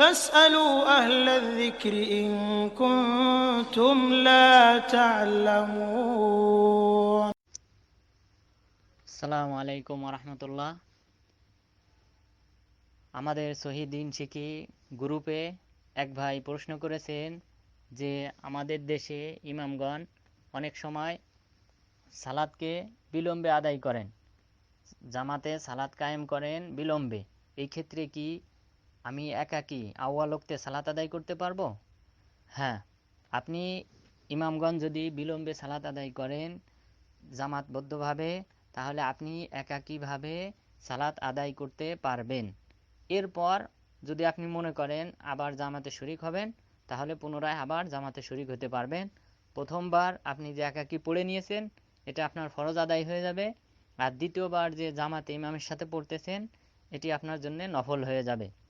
فاسألوا أهل الذكر إن كنتم لا تعلمون আসসালামু আলাইকুম রহমতুল্লাহ আমাদের শহীদিন শিখি গ্রুপে এক ভাই প্রশ্ন করেছেন যে আমাদের দেশে ইমামগণ অনেক সময় সালাদকে বিলম্বে আদায় করেন জামাতে সালাদ কায়েম করেন বিলম্বে এই ক্ষেত্রে কি আমি একাকি আউয়ালোকতে সালাত আদায় করতে পারব? হ্যাঁ আপনি ইমামগঞ্জ যদি বিলম্বে সালাত আদায় করেন জামাতবদ্ধভাবে, তাহলে আপনি একাকীভাবে সালাত আদায় করতে পারবেন? এরপর যদি আপনি মনে করেন আবার জামাতে শরিক হবেন, তাহলে পুনরায় আবার জামাতে শরিক হতে পারবেন। প্রথমবার আপনি যে একাকী পড়ে নিয়েছেন, এটা আপনার ফরজ আদায় হয়ে যাবে। আর দ্বিতীয়বার যে জামাতে ইমামের সাথে পড়তেছেন, এটি আপনার জন্য নফল হয়ে যাবে।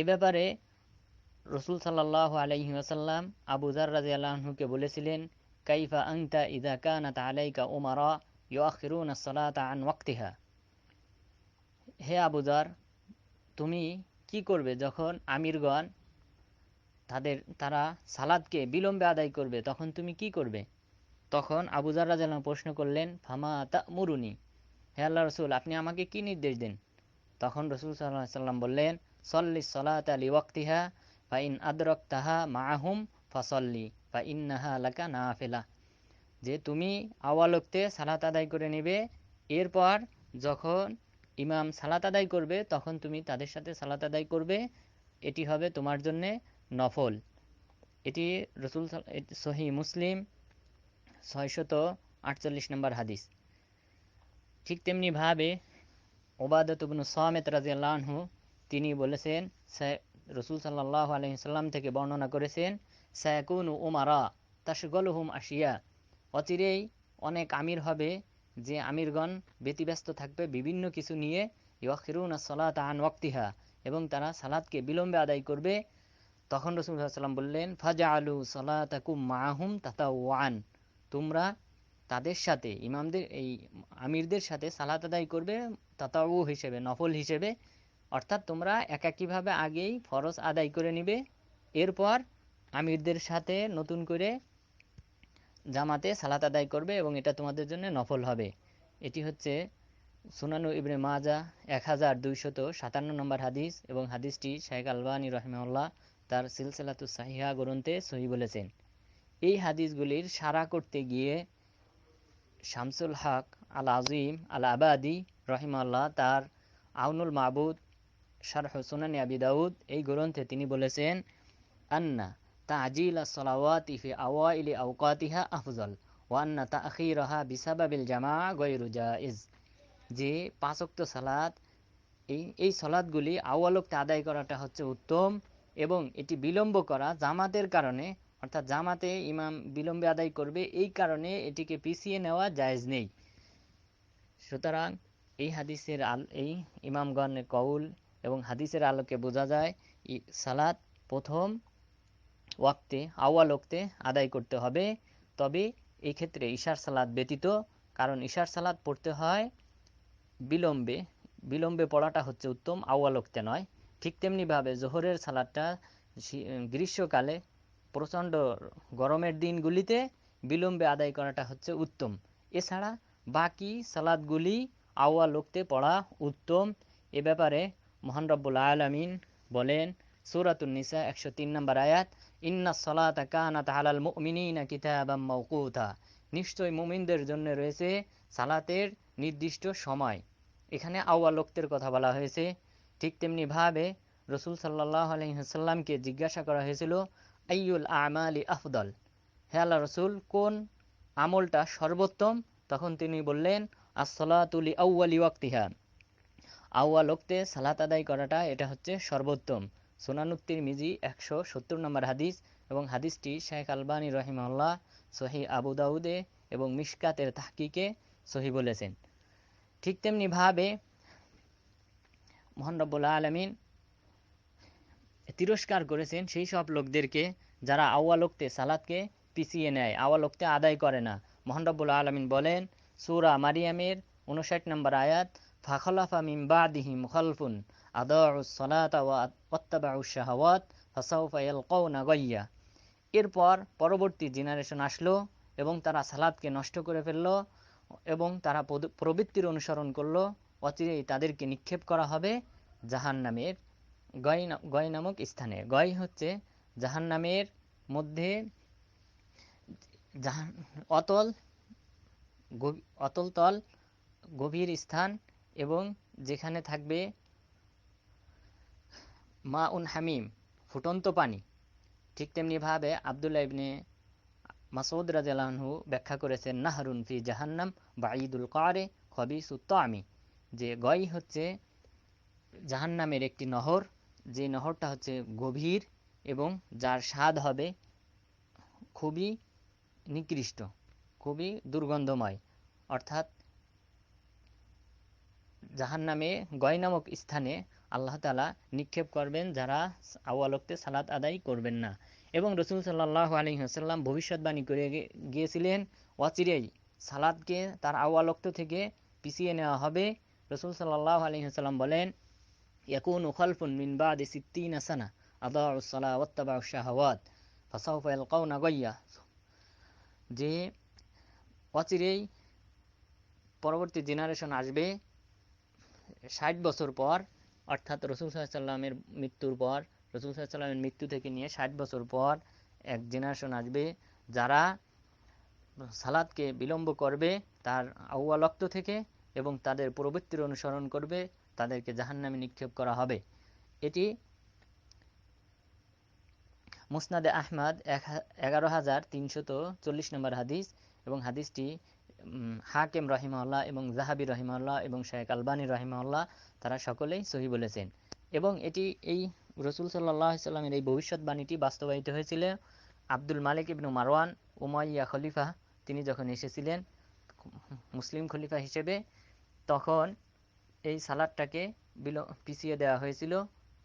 এ ব্যাপারে রসুল সাল্লাহ আলাইহি ওয়াসাল্লাম আবু জার রাজি আল্লাহকে বলেছিলেন, কাইফা আংতা ইদা কানাত আলাইকা উমারা ইউআখিরুন সালাতা আন ওয়াক্তিহা। হে আবুজার তুমি কি করবে যখন আমিরগণ তাদের, তারা সালাদকে বিলম্বে আদায় করবে, তখন তুমি কি করবে? তখন আবুজার রাজাল্লাহ প্রশ্ন করলেন, ফামা তা মুরুনি হে আল্লাহ রসুল, আপনি আমাকে কি নির্দেশ দেন? তখন রসুল সাল্লাহ সাল্লাম বললেন সল্লি সলাত আলী ওয়াক্তিহা ফা ইন আদরক তাহা মাহুম ফসল্লি ফা ইন্নাহা লাকা না ফেলা যে তুমি আওয়ালকতে সালাত আদায় করে নেবে, এরপর যখন ইমাম সালাত আদায় করবে, তখন তুমি তাদের সাথে সালাত আদায় করবে। এটি হবে তোমার জন্যে নফল। এটি রসুল সহি মুসলিম ছয়শত আটচল্লিশ নম্বর হাদিস। ঠিক তেমনিভাবে ওবাদতবনু সামেত রাজিয়াল্লাহু তিনি বলেছেন রসুল সাল্লাহ আলহিসাল্লাম থেকে বর্ণনা করেছেন, সায়াকুন উমারা তাশগলহুম আসিয়া অচিরেই অনেক আমির হবে, যে আমিরগণ ব্যতিব্যস্ত থাকবে বিভিন্ন কিছু নিয়ে ইয়খিরুন সলাত আন ওয়াক্তিহা, এবং তারা সালাদকে বিলম্বে আদায় করবে। তখন রসুল সাল্লাম বললেন ফাজা আলু সলাতাকুম মাহুম তাতা ওয়ান তোমরা তাদের সাথে, ইমামদের, এই আমিরদের সাথে সালাত আদায় করবে তাতাউ হিসেবে, নফল হিসেবে অর্থাৎ তোমরা একাকীভাবে আগেই ফরজ আদায় করে নিবে। এরপর আমিরদের সাথে নতুন করে জামাতে সালাত আদায় করবে এবং এটা তোমাদের জন্য নফল হবে। এটি হচ্ছে সুনানু ইবনে মাজা এক হাজার দুইশত সাতান্ন নম্বর হাদিস এবং হাদিসটি শেখ আলবানী রহমাউল্লাহ তার সিলসিলাতু সাহিহা গ্রন্থে সহি বলেছেন। এই হাদিসগুলির সারা করতে গিয়ে শামসুল হক আল আজিম আল আবাদি রহিমাল্লাহ তার আউনুল মাহবুদ আবি দাউদ, এই গ্রন্থে তিনি বলেছেন, আন্না সলাওয়াতি ফি আফজল ওয়ান্না জামা যে পাঁচক্ত এই এই সলাদগুলি আদায় করাটা হচ্ছে উত্তম এবং এটি বিলম্ব করা জামাতের কারণে, অর্থাৎ জামাতে ইমাম বিলম্বে আদায় করবে এই কারণে এটিকে পিছিয়ে নেওয়া জায়েজ নেই। সুতরাং এই হাদিসের আল, এই ইমামগণের কৌল এবং হাদিসের আলোকে বোঝা যায় সালাত প্রথম ওয়াক্তে আওয়াল ওক্তে আদায় করতে হবে। তবে এই ক্ষেত্রে ইশার সালাদ ব্যতীত, কারণ ইশার সালাদ পড়তে হয় বিলম্বে। বিলম্বে পড়াটা হচ্ছে উত্তম আওয়াল ওক্তে নয়। ঠিক তেমনিভাবে জোহরের সালাদটা গ্রীষ্মকালে প্রচণ্ড গরমের দিনগুলিতে বিলম্বে আদায় করাটা হচ্ছে উত্তম। এছাড়া বাকি সালাদগুলি আওয়াল ওক্তে পড়া উত্তম। এ ব্যাপারে মহান রব্বুল আলমিন বলেন, সুরাতুন নিসা একশো তিন নম্বর আয়াত, ইন্না সলাতা কানাত আলাল মুমিনিনা কিতাবাম মাওকুতা। নিশ্চয় মুমিনদের জন্য রয়েছে সালাতের নির্দিষ্ট সময়। এখানে আওয়ালোক্তের কথা বলা হয়েছে। ঠিক তেমনি ভাবে রসুল সাল্লাহ আলহিহাল্লামকে জিজ্ঞাসা করা হয়েছিল আইউল আমালি আফদল? হে আল্লাহ রসুল, কোন আমলটা সর্বোত্তম? তখন তিনি বললেন আসলাতুলি আউ্য়ালি ওয়াক্তিহা। আউয়াল ওক্তে সালাত আদায় করাটা, এটা হচ্ছে সর্বোত্তম। সোনানুত্তির মিজি একশো সত্তর নম্বর হাদিস এবং হাদিসটি শেখ আলবানী রহিমাল্লাহ সহি আবু দাউদে এবং মিশকাতের তাহকিকে সহি বলেছেন। ঠিক তেমনিভাবে মোহান রব্বুল্লা আলমিন তিরস্কার করেছেন সেই সব লোকদেরকে যারা আওয়ালোক্তে সালাদকে পিছিয়ে নেয় আওয়ালোক্তে আদায় করে না। মোহান রব্বুল্লা আলমিন বলেন, সুরা মারিয়ামের উনষাট নম্বর আয়াত ফাখলাফা মিম বাদিহিম খলফুন এরপর পরবর্তী জেনারেশন আসলো এবং তারা সালাদকে নষ্ট করে ফেলল এবং তারা প্রবৃত্তির অনুসরণ করল। অচিরেই তাদেরকে নিক্ষেপ করা হবে জাহান্নামের গয় গয় নামক স্থানে। গয় হচ্ছে জাহান্নামের মধ্যে জাহান, অতল তল গভীর স্থান এবং যেখানে থাকবে মা উন হামিম, ফুটন্ত পানি। ঠিক তেমনিভাবে আবদুল্লাহ ইবনে মাসউদ রাজালাহু ব্যাখ্যা করেছেন, নাহরুন ফি জাহান্নাম বা ঈদুল কারে খবিসুত্ত আমি যে গয় হচ্ছে জাহান্নামের একটি নহর, যে নহরটা হচ্ছে গভীর এবং যার স্বাদ হবে খুবই নিকৃষ্ট, খুবই দুর্গন্ধময়। অর্থাৎ জাহান্নামে গয় নামক স্থানে আল্লাহ তালা নিক্ষেপ করবেন যারা আওয়ালক্তে সালাত আদায় করবেন না। এবং রসুল সাল্লাহ আলী হাসাল্লাম ভবিষ্যৎবাণী করে গিয়েছিলেন, অচিরেই সালাদকে তার আওয়ালক্ত থেকে পিছিয়ে নেওয়া হবে। রসুল সাল্লাহ আলী হাসাল্লাম বলেন, ইয়াকুন খলফুন মিন বাদি সিদ্দিন সানা আদাউ সালা ওয়াত্তাবা শাহওয়াত, ফাসাউফা ইয়ালকাউনা যে অচিরেই পরবর্তী জেনারেশন আসবে ষাট বছর পর, অর্থাৎ রসুল সাল্লামের মৃত্যুর পর, রসুল সাল্লামের মৃত্যু থেকে নিয়ে ষাট বছর পর এক জেনারেশন আসবে যারা সালাদকে বিলম্ব করবে তার আউয়ালক্ত থেকে এবং তাদের প্রবৃত্তির অনুসরণ করবে, তাদেরকে জাহান্নামে নিক্ষেপ করা হবে। এটি মুসনাদে আহমদ এগারো হাজার তিনশত চল্লিশ নম্বর হাদিস এবং হাদিসটি হাকেম রহিমাল্লাহ এবং জাহাবি রহিমাল্লাহ এবং শেখ আলবানী রহিমাল্লাহ তারা সকলেই সহি বলেছেন। এবং এটি এই রসুল সাল্লাহ সাল্লামের এই ভবিষ্যৎবাণীটি বাস্তবায়িত হয়েছিল। Abdul Malik ibn Marwan, Umayya খলিফা, তিনি যখন এসেছিলেন মুসলিম খলিফা হিসেবে, তখন এই সালাদটাকে বিল, পিছিয়ে দেওয়া হয়েছিল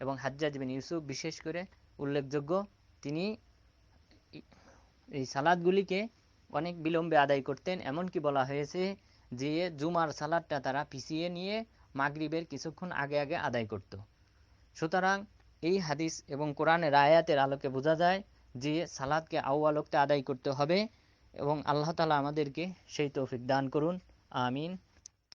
এবং হাজ্জাজ বিন ইউসুফ বিশেষ করে উল্লেখযোগ্য, তিনি এই সালাদগুলিকে অনেক বিলম্বে আদায় করতেন। এমনকি বলা হয়েছে যে, জুমার সালাদটা তারা পিছিয়ে নিয়ে মাগরিবের কিছুক্ষণ আগে আগে আদায় করত। সুতরাং এই হাদিস এবং কোরআনের আয়াতের আলোকে বোঝা যায় যে, সালাদকে আউয়ালকতে আদায় করতে হবে এবং আল্লাহ তালা আমাদেরকে সেই তৌফিক দান করুন। আমিন।